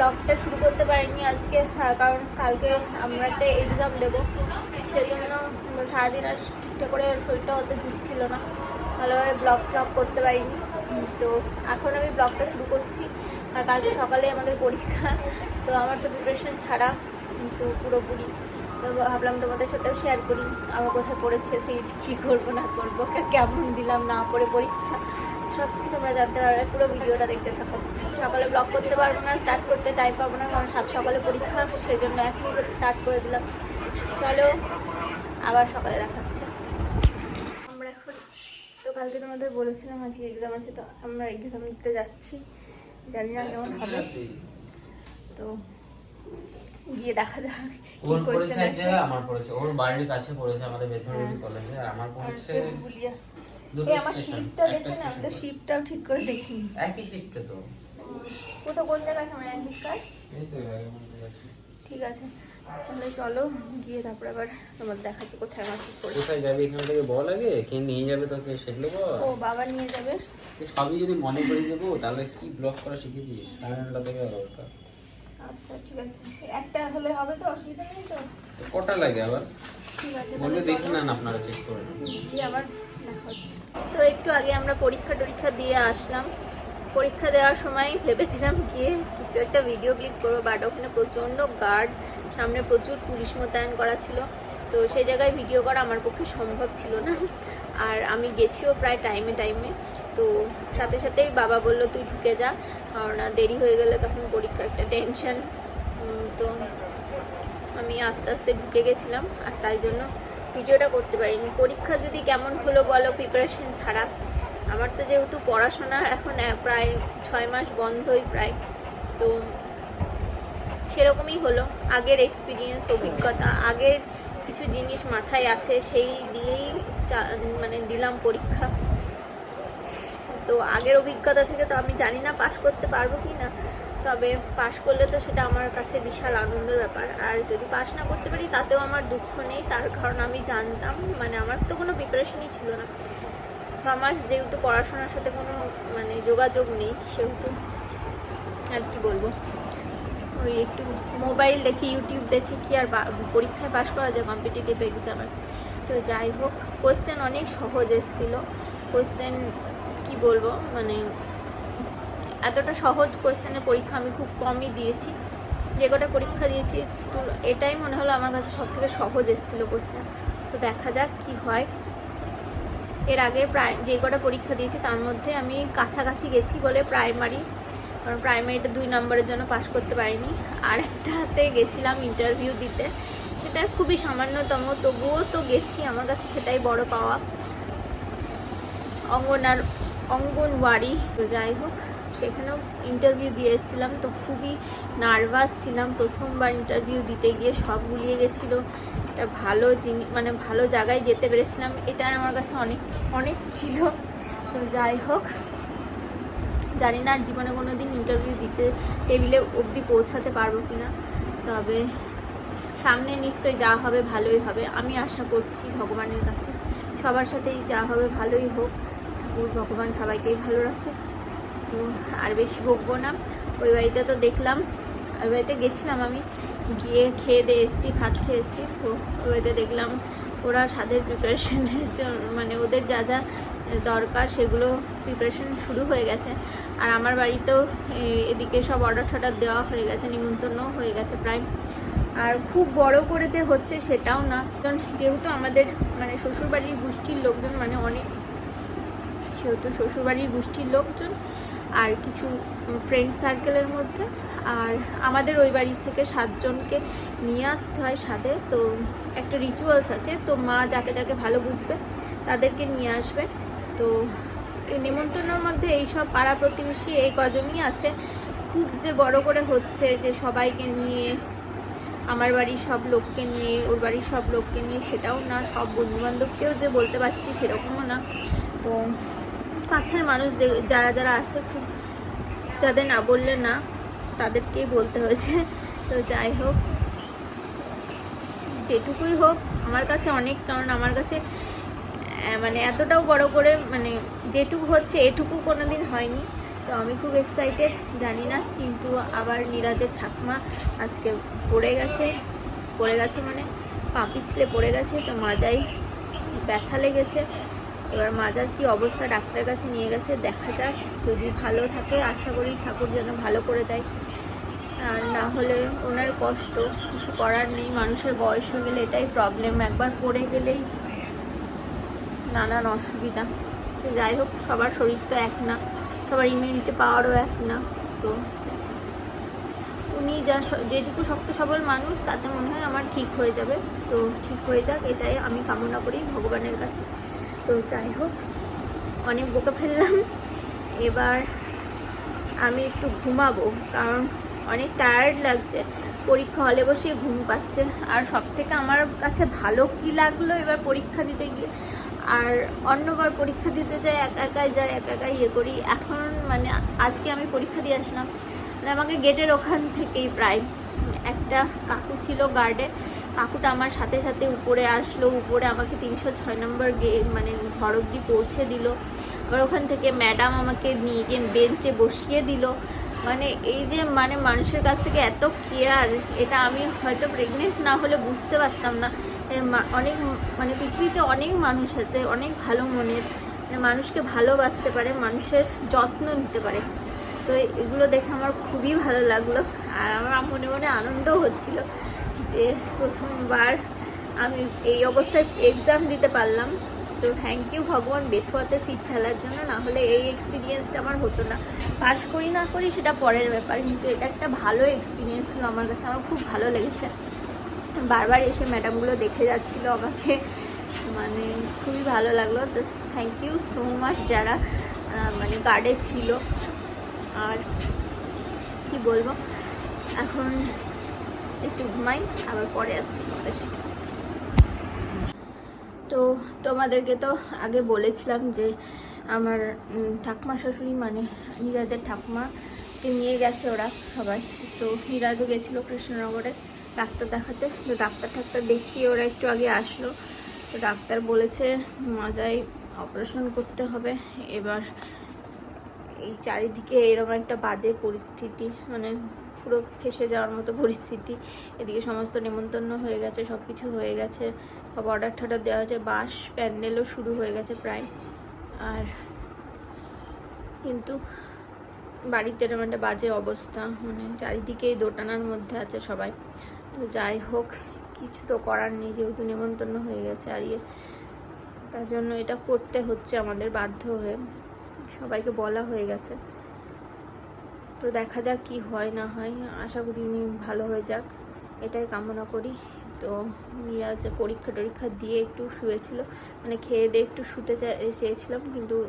ব্লগটা শুরু করতে পারিনি আজকে হ্যাঁ, কারণ কালকে আমরা একটা এক্সাম দেবো। সেই জন্য সারাদিন আর ঠিকঠাক করে শরীরটা অত জুটছিল না। ভালোভাবে ব্লগ ফ্লগ করতে পারিনি। তো এখন আমি ব্লগটা শুরু করছি। আর কালকে সকালে আমাদের পরীক্ষা তো আমার তো প্রিপারেশন ছাড়া তো পুরোপুরি। তো ভাবলাম তোমাদের সাথেও শেয়ার করি আমার কোথায় পড়েছে সিট কী করব না করব কেমন দিলাম না পড়ে পরীক্ষা। সব কিছু তোমরা জানতে পারবে পুরো ভিডিওটা দেখতে থাকো। সকালে ব্লগ করতে পারব না স্টার্ট করতে টাইম পাবো না কারণ সাত সকালে পরীক্ষা সেই জন্য এখনই স্টার্ট করে দিলাম। চলো আবার সকালে দেখাচ্ছে আমরা এখন তো কালকে তোমাদের বলেছিলাম আজকে এক্সাম আছে তো আমরা এক্সাম দিতে যাচ্ছি। জানি না কেমন হবে। তো গিয়ে দেখা যাক কি ওর পড়েছে এক জায়গায় আমার পড়েছে। ওর বাড়ির কাছে পড়েছে আমাদের বেথুনবাড়ি কলেজে আর আমার পড়েছে আমার শিপটা দেখে না আমি তো শিপটাও ঠিক করে দেখিনি। একই শিফটে তো। কোথাও কোন জায়গায় আছে? আমার অ্যাডমিট কার্ড। ঠিক আছে তাহলে চলো গিয়ে তারপরে আবার তোমার দেখাচ্ছি কোথায় কোথায় যাবে? এখান থেকে বল আগে কে নিয়ে যাবে তোকে সেগুলো বল। ও বাবা নিয়ে যাবে। সবই যদি মনে করে দেবো তাহলে কি ব্লক করা শিখেছিস? থেকে আচ্ছা ঠিক আছে। একটা হলে হবে তো অসুবিধা নেই তো? কটা লাগে আবার? দেখি আপনারা চেক করে। নেন। আবার দেখা হচ্ছে। তো একটু আগে আমরা পরীক্ষা টরীক্ষা দিয়ে আসলাম। পরীক্ষা দেওয়ার সময় ভেবেছিলাম গিয়ে কিছু একটা ভিডিও ক্লিপ করব বাট ওখানে প্রচণ্ড গার্ড সামনে প্রচুর পুলিশ মোতায়েন করা ছিল। তো সেই জায়গায় ভিডিও করা আমার পক্ষে সম্ভব ছিল না। আর আমি গেছিও প্রায় টাইমে টাইমে তো সাথে সাথেই বাবা বলল, তুই ঢুকে যা। কারণ দেরি হয়ে গেলে তখন পরীক্ষা একটা টেনশন তো আমি আস্তে আস্তে ঢুকে গেছিলাম। আর তাই জন্য ভিডিওটা করতে পারিনি। পরীক্ষা যদি কেমন হলো বলো প্রিপারেশন ছাড়া। আমার তো যেহেতু পড়াশোনা এখন প্রায় ছয় মাস বন্ধই প্রায়, তো সেরকমই হলো। আগের এক্সপিরিয়েন্স অভিজ্ঞতা, আগের কিছু জিনিস মাথায় আছে, সেই দিয়েই মানে দিলাম পরীক্ষা। তো আগের অভিজ্ঞতা থেকে তো আমি জানি না পাশ করতে পারব কি না, তবে পাশ করলে তো সেটা আমার কাছে বিশাল আনন্দের ব্যাপার। আর যদি পাশ না করতে পারি, তাতেও আমার দুঃখ নেই। তার কারণ আমি জানতাম মানে আমার তো কোনো প্রিপারেশনই ছিল না। ছ যেহেতু পড়াশোনার সাথে কোনো মানে যোগাযোগ নেই, সেহেতু আর কি বলব? ওই একটু মোবাইল দেখি ইউটিউব দেখি, কি আর পরীক্ষায় পাশ করা যায় কম্পিটিটিভ এক্সামে তো যাই হোক কোশ্চেন অনেক সহজ এসেছিল। কোশ্চেন কি বলব? মানে এতটা সহজ কোশ্চেনের পরীক্ষা আমি খুব কমই দিয়েছি। যে কটা পরীক্ষা দিয়েছি এটাই মনে হলো আমার কাছে সব থেকে সহজ এসেছিল কোশ্চেন তো দেখা যাক কি হয়। এর আগে প্রায় যে কটা পরীক্ষা দিয়েছি, তার মধ্যে আমি কাছাকাছি গেছি বলে প্রাইমারি কারণ প্রাইমারিটা দুই নম্বরের জন্য পাশ করতে পারিনি। আর একটাতে গেছিলাম ইন্টারভিউ দিতে। সেটা খুবই সামান্যতম, তবুও তো গেছি, আমার কাছে সেটাই বড় পাওয়া। অঙ্গনার, অঙ্গনওয়াড়ি। তো যাই হোক সেখানেও ইন্টারভিউ দিয়ে এসেছিলাম। তো খুবই নার্ভাস ছিলাম। প্রথমবার ইন্টারভিউ দিতে গিয়ে সব গুলিয়ে গেছিল। একটা ভালো জিনিস মানে ভালো জায়গায় যেতে পেরেছিলাম। এটা আমার কাছে অনেক অনেক ছিল। তো যাই হোক, জানি না আর জীবনে কোনো দিন ইন্টারভিউ দিতে টেবিলে অবধি পৌঁছাতে পারব কি না তবে সামনে নিশ্চয়ই যা হবে, ভালোই হবে। আমি আশা করছি ভগবানের কাছে। সবার সাথেই যা হবে, ভালোই হোক। ভগবান সবাইকেই ভালো রাখুক। আর বেশি বকবো না। ওই বাড়িতে তো দেখলাম। ওই বাড়িতে গেছিলাম আমি। গিয়ে খেয়ে দিয়ে এসেছি, ভাত খেয়ে এসেছি। তো ওই বাড়িতে দেখলাম ওরা স্বাদের প্রিপারেশনের মানে ওদের যা যা দরকার সেগুলো প্রিপারেশন শুরু হয়ে গেছে। আর আমার বাড়িতেও এদিকে সব অর্ডার টর্ডার দেওয়া হয়ে গেছে, নিমন্ত্রণও হয়ে গেছে প্রায়। আর খুব বড় করে যে হচ্ছে সেটাও না। কারণ যেহেতু আমাদের মানে শ্বশুরবাড়ির গোষ্ঠীর লোকজন মানে অনেক সেহেতু শ্বশুরবাড়ির গোষ্ঠীর লোকজন আর কিছু ফ্রেন্ড সার্কেলের মধ্যে। আর আমাদের ওই বাড়ি থেকে সাতজনকে নিয়ে আসতে হয় সাথে তো একটা রিচুয়ালস আছে, তো মা যাকে যাকে ভালো বুঝবে তাদেরকে নিয়ে আসবে। তো নিমন্ত্রণের মধ্যে এইসব পাড়া প্রতিবেশী এই কজনই আছে। খুব যে বড় করে হচ্ছে যে সবাইকে নিয়ে, আমার বাড়ির সব লোককে নিয়ে, ওর বাড়ির সব লোককে নিয়ে, সেটাও না, সব বন্ধুবান্ধবকেও যে বলতে পারছি সেরকমও না। তো কাছের মানুষ যে, যারা যারা আছে, খুব যাদের না বললে না, তাদেরকেই বলতে হয়েছে। তো যাই হোক, যেটুকুই হোক, আমার কাছে অনেক, কারণ আমার কাছে মানে এতটাও বড় করে মানে যেটুকু হচ্ছে, এটুকু কোনো দিন হয়নি। তো আমি খুব এক্সাইটেড জানি না, কিন্তু আবার নিরাজের ঠাকমা আজকে পড়ে গেছে। পড়ে গেছে মানে পা পিছলে পড়ে গেছে, তো মাজাই ব্যথা লেগেছে। এবার মাজার কি অবস্থা? ডাক্তারের কাছে নিয়ে গেছে, দেখা যাক। যদি ভালো থাকে, আশা করি ঠাকুর যেন ভালো করে দেয়। আর না হলে ওনার কষ্ট, কিছু করার নেই। মানুষের বয়স হয়ে গেলে এটাই প্রবলেম একবার পড়ে গেলেই নানান অসুবিধা। তো যাই হোক, সবার শরীর তো এক না, সবার ইমিউনিটি পাওয়ারও এক না। তো উনি যা যেটুকু শক্ত সবল মানুষ, তাতে মনে হয় আমার ঠিক হয়ে যাবে। তো ঠিক হয়ে যাক, এটাই আমি কামনা করি ভগবানের কাছে। তো যাই হোক, অনেক বকে ফেললাম। এবার আমি একটু ঘুমাবো, কারণ অনেক টায়ার্ড লাগছে। পরীক্ষা হলে বসে ঘুম পাচ্ছে। আর সব থেকে আমার কাছে ভালো কি লাগল এবার পরীক্ষা দিতে গিয়ে? আর অন্যবার পরীক্ষা দিতে যাই, একা একাই যাই, একা একাই ইয়ে করি। এখন মানে আজকে আমি পরীক্ষা দিয়ে আসলাম। মানে আমাকে গেটের ওখান থেকেই প্রায় একটা কাকু ছিল গার্ডে কাকুটা আমার সাথে সাথে উপরে আসলো, উপরে আমাকে তিনশো ছয় নম্বর মানে ঘর অব্দি পৌঁছে দিল। আবার ওখান থেকে ম্যাডাম আমাকে নিয়ে গিয়ে বেঞ্চে বসিয়ে দিল। মানে এই যে মানে মানুষের কাছ থেকে এত কেয়ার, এটা আমি হয়তো প্রেগনেন্ট না হলে বুঝতে পারতাম না। অনেক মানে পৃথিবীতে অনেক মানুষ আছে, অনেক ভালো মনের মানে মানুষকে ভালোবাসতে পারে, মানুষের যত্ন নিতে পারে। তো এগুলো দেখে আমার খুবই ভালো লাগল, আর আমার মনে মনে আনন্দও হচ্ছিল। যে প্রথমবার আমি এই অবস্থায় এক্সাম দিতে পারলাম, তো থ্যাংক ইউ ভগবান বেথুয়াতে সিট ফেলার জন্য, না হলে এই এক্সপিরিয়েন্সটা আমার হতো না। পাশ করি না করি সেটা পরের ব্যাপার, কিন্তু এটা একটা ভালো এক্সপিরিয়েন্স হলো আমার কাছে, আমার খুব ভালো লেগেছে। বারবার এসে ম্যাডামগুলো দেখে যাচ্ছিল আমাকে মানে খুবই ভালো লাগল। তো থ্যাংক ইউ সো মাচ যারা মানে গার্ডে ছিল। আর কি বলব? এখন একটু ঘুমাই, আবার পরে আসছি তোমাদের সাথে। তো তোমাদেরকে তো আগে বলেছিলাম যে আমার ঠাকুমা শাশুড়ি মানে নিরাজের ঠাকুমাকে নিয়ে গেছে ওরা সবাই। তো নিরাজও গেছিল কৃষ্ণনগরে ডাক্তার দেখাতে। তো ডাক্তার ঠাক্তার দেখিয়ে ওরা একটু আগে আসলো। তো ডাক্তার বলেছে মাজায় অপারেশন করতে হবে। এবার এই চারিদিকে এরকম একটা বাজে পরিস্থিতি মানে পুরো ফেসে যাওয়ার মতো পরিস্থিতি। এদিকে সমস্ত নেমন্তন্ন হয়ে গেছে সব কিছু হয়ে গেছে। সব অর্ডার ঠার্ডার দেওয়া হয়েছে বাস প্যান্ডেলও শুরু হয়ে গেছে প্রায়। আর কিন্তু বাড়িতে এরকম একটা বাজে অবস্থা মানে চারিদিকে এই দোটানার মধ্যে আছে সবাই। তো যাই হোক, কিছু তো করার নেই, যেহেতু নেমন্তন্ন হয়ে গেছে, আর ইয়ে। তার জন্য এটা করতে হচ্ছে আমাদের বাধ্য হয়ে। সবাইকে বলা হয়ে গেছে। তো দেখা যাক কি হয় না হয়। আশা করি উনি ভালো হয়ে যাক। এটাই কামনা করি। তো মিরাজ পরীক্ষা টরীক্ষা দিয়ে একটু শুয়েছিল মানে খেয়ে দিয়ে একটু শুতে চেয়েছিলাম, কিন্তু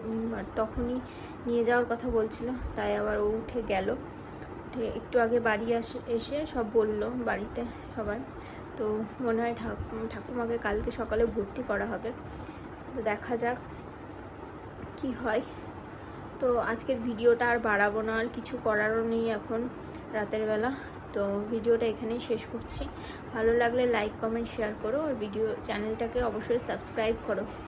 তখনই নিয়ে যাওয়ার কথা বলছিল, তাই আবার ও উঠে গেল। উঠে একটু আগে বাড়ি আসে, এসে সব বলল বাড়িতে সবাই। তো মনে হয় ঠাক- ঠাকুমাকে কালকে সকালে ভর্তি করা হবে। তো দেখা যাক কি হয়। তো আজকের ভিডিওটা আর বাড়াবো না, আর কিছু করারও নেই এখন রাতের বেলা। তো ভিডিওটা এখানেই শেষ করছি। ভালো লাগলে লাইক কমেন্ট শেয়ার করো, আর ভিডিও চ্যানেলটাকে অবশ্যই সাবস্ক্রাইব করো।